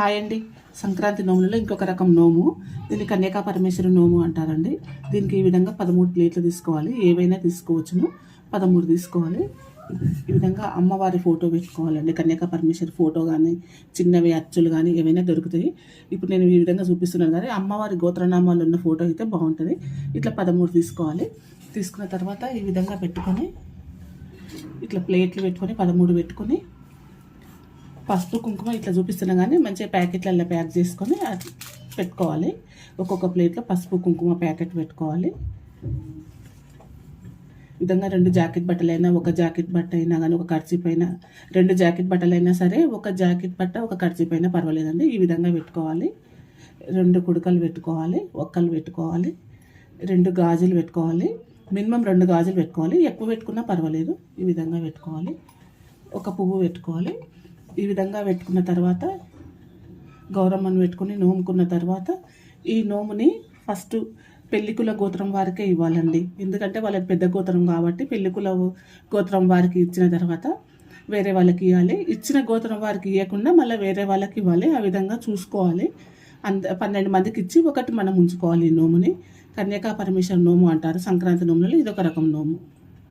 Hi అండి. సంక్రాంతి నోములలో ఇంకొక రకం నోము. దీన్ని కన్యకా పరమేశ్వరి నోము అంటారండి. దీనికి ఈ విధంగా పదమూడు ప్లేట్లు తీసుకోవాలి. ఏవైనా తీసుకోవచ్చును. పదమూడు తీసుకోవాలి. ఈ విధంగా అమ్మవారి ఫోటో పెట్టుకోవాలండి. కన్యకా పరమేశ్వరి ఫోటో కానీ చిన్నవి అచ్చులు కానీ ఏవైనా దొరుకుతాయి. ఇప్పుడు నేను ఈ విధంగా చూపిస్తున్నాను కానీ అమ్మవారి గోత్రనామాలు ఉన్న ఫోటో అయితే బాగుంటుంది. ఇట్లా పదమూడు తీసుకోవాలి. తీసుకున్న తర్వాత ఈ విధంగా పెట్టుకొని ఇట్లా ప్లేట్లు పెట్టుకొని పదమూడు పెట్టుకొని పసుపు కుంకుమ ఇట్లా చూపిస్తున్నా కానీ మంచిగా ప్యాకెట్లలో ప్యాక్ చేసుకొని పెట్టుకోవాలి. ఒక్కొక్క ప్లేట్లో పసుపు కుంకుమ ప్యాకెట్ పెట్టుకోవాలి. విధంగా రెండు జాకెట్ బట్టలైనా ఒక జాకెట్ బట్ట అయినా కానీ ఒక కర్చీప్ అయినా రెండు జాకెట్ బట్టలైనా సరే ఒక జాకెట్ బట్ట ఒక కర్చీప్ అయినా పర్వాలేదండి. ఈ విధంగా పెట్టుకోవాలి. రెండు కుడకలు పెట్టుకోవాలి ఒక్కలు పెట్టుకోవాలి రెండు గాజులు పెట్టుకోవాలి. మినిమం రెండు గాజులు పెట్టుకోవాలి. ఎక్కువ పెట్టుకున్నా పర్వాలేదు. ఈ విధంగా పెట్టుకోవాలి. ఒక పువ్వు పెట్టుకోవాలి. ఈ విధంగా పెట్టుకున్న తర్వాత గౌరమ్మను పెట్టుకుని నోముకున్న తర్వాత ఈ నోముని ఫస్ట్ పెళ్ళికుల గోత్రం వారికే ఇవ్వాలండి. ఎందుకంటే వాళ్ళకి పెద్ద గోత్రం కాబట్టి పెళ్ళికుల గోత్రం వారికి ఇచ్చిన తర్వాత వేరే వాళ్ళకి ఇవ్వాలి. ఇచ్చిన గోత్రం వారికి ఇవ్వకుండా మళ్ళీ వేరే వాళ్ళకి ఇవ్వాలి. ఆ విధంగా చూసుకోవాలి. అంత పన్నెండు మందికి ఇచ్చి ఒకటి మనం ఉంచుకోవాలి ఈ నోముని. కన్యకా పరమేశ్వర నోము అంటారు. సంక్రాంతి నోములలో ఇదొక రకం నోము.